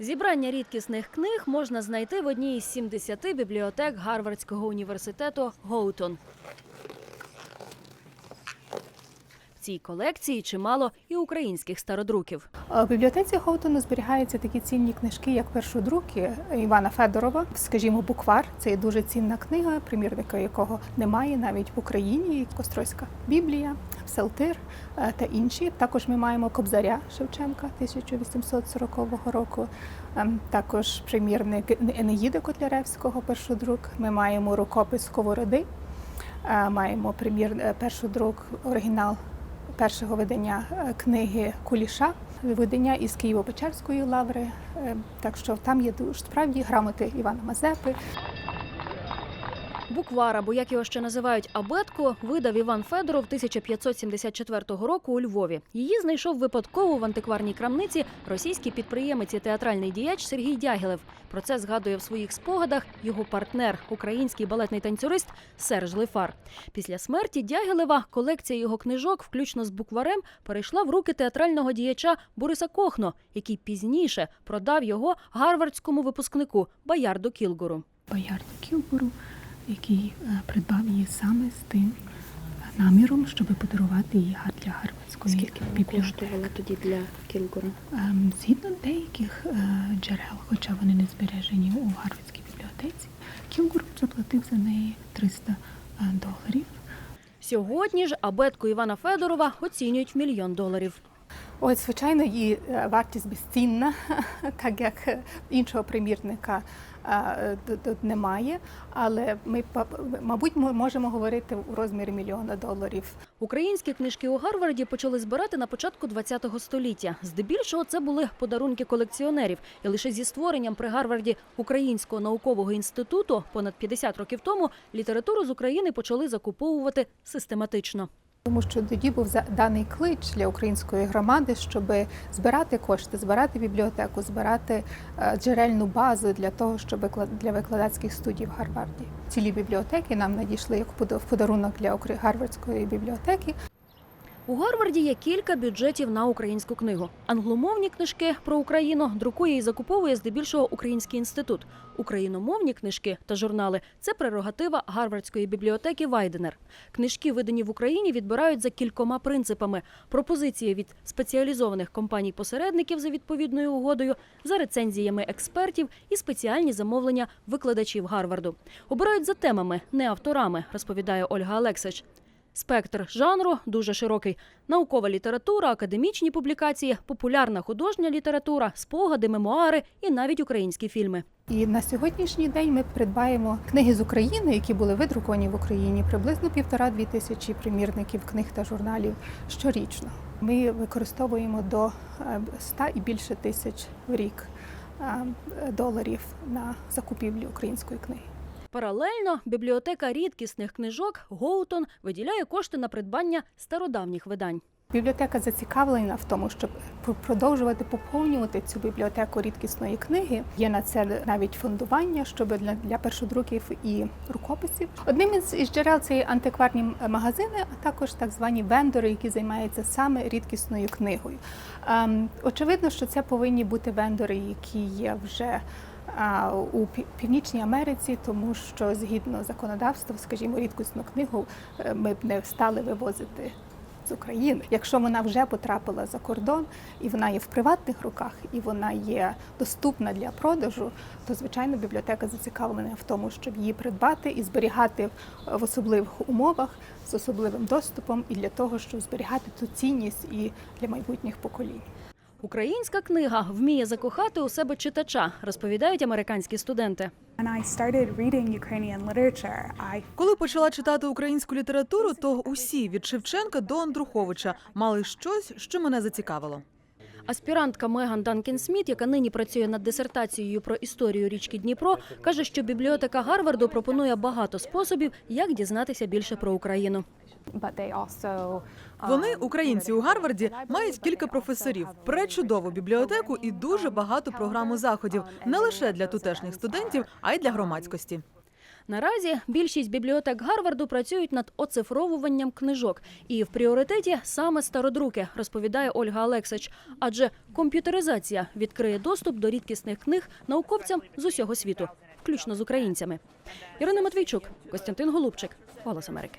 Зібрання рідкісних книг можна знайти в одній із 70 бібліотек Гарвардського університету Гоутон. В цій колекції чимало і українських стародруків. В бібліотеці Гоутону зберігаються такі цінні книжки, як першодруки Івана Федорова, скажімо, буквар. Це є дуже цінна книга, примірника якого немає навіть в Україні. Костройська Біблія, Псалтир е, та інші. Також ми маємо Кобзаря Шевченка 1840 року. Ем, Також примірник Енеїди Котляревського, першодрук. Ми маємо рукопис Сковороди. Е, Маємо примір е, першодрук, оригінал першого видання е, книги Куліша, видання із Києво-Печерської лаври. Е, Так що там є справді грамоти Івана Мазепи. Буквар, або як його ще називають абетку, видав Іван Федоров 1574 року у Львові. Її знайшов випадково в антикварній крамниці російський підприємець і театральний діяч Сергій Дягілев. Про це згадує в своїх спогадах його партнер, український балетний танцюрист Серж Лифар. Після смерті Дягілева колекція його книжок, включно з букварем, перейшла в руки театрального діяча Бориса Кохно, який пізніше продав його гарвардському випускнику Баярду Кілгуру. Боярду Кілбуру, який е, придбав її саме з тим е, наміром, щоб подарувати її для Гарвардської Скільки вона бібліотеки. коштувала тоді для Кілгора? Ем, Згідно деяких е, джерел, хоча вони не збережені у Гарвардській бібліотеці, Кілгур заплатив за неї 300 е, доларів. Сьогодні ж абетку Івана Федорова оцінюють в мільйон доларів. Ось, звичайно, її вартість безцінна, так як іншого примірника тут- тут немає. Але ми, мабуть, можемо говорити у розмірі мільйона доларів. Українські книжки у Гарварді почали збирати на початку ХХ століття. Здебільшого це були подарунки колекціонерів. І лише зі створенням при Гарварді Українського наукового інституту понад 50 років тому літературу з України почали закуповувати систематично. Тому що тоді був даний клич для української громади, щоб збирати кошти, збирати бібліотеку, збирати е, джерельну базу для того, щоб для викладацьких студій в Гарварді. Цілі бібліотеки нам надійшли як в подарунок для Гарвардської бібліотеки. У Гарварді є кілька бюджетів на українську книгу. Англомовні книжки про Україну друкує і закуповує здебільшого Український інститут. Україномовні книжки та журнали це прерогатива Гарвардської бібліотеки Вайденер. Книжки, видані в Україні, відбирають за кількома принципами: пропозиції від спеціалізованих компаній-посередників за відповідною угодою, за рецензіями експертів і спеціальні замовлення викладачів Гарварду. Обирають за темами, не авторами, розповідає Ольга Алексич. Спектр жанру дуже широкий: наукова література, академічні публікації, популярна художня література, спогади, мемуари і навіть українські фільми. І на сьогоднішній день ми придбаємо книги з України, які були видруковані в Україні, приблизно півтора-дві тисячі примірників книг та журналів щорічно. Ми використовуємо до е, 100 і більше тисяч в рік е, доларів на закупівлю української книги. Паралельно бібліотека рідкісних книжок Гоутон виділяє кошти на придбання стародавніх видань. Бібліотека зацікавлена в тому, щоб продовжувати поповнювати цю бібліотеку рідкісної книги. Є на це навіть фондування, щоб для, для першодруків і рукописів. Одним із, джерел це є антикварні магазини, а також так звані вендори, які займаються саме рідкісною книгою. Ем, очевидно, що це повинні бути вендори, які є вже у Північній Америці, тому що згідно законодавства, скажімо, рідкісну книгу е, ми б не стали вивозити з України. Якщо вона вже потрапила за кордон і вона є в приватних руках, і вона є доступна для продажу, то звичайно бібліотека зацікавлена в тому, щоб її придбати і зберігати в особливих умовах з особливим доступом, і для того, щоб зберігати ту цінність і для майбутніх поколінь. Українська книга вміє закохати у себе читача, розповідають американські студенти. When I started reading Ukrainian literature, I Коли почала читати українську літературу, то усі від Шевченка до Андруховича мали щось, що мене зацікавило. Аспірантка Меган Данкін Сміт, яка нині працює над дисертацією про історію річки Дніпро, каже, що бібліотека Гарварду пропонує багато способів, як дізнатися більше про Україну. but Вони, українці у Гарварді, мають кілька професорів, пречудову бібліотеку і дуже багато програму заходів не лише для тутешніх студентів, а й для громадськості. Наразі більшість бібліотек Гарварду працюють над оцифровуванням книжок, і в пріоритеті саме стародруки, розповідає Ольга Олексич. Адже комп'ютеризація відкриє доступ до рідкісних книг науковцям з усього світу, включно з українцями. Ірина Матвійчук, Костянтин Голубчик, Голос Америки.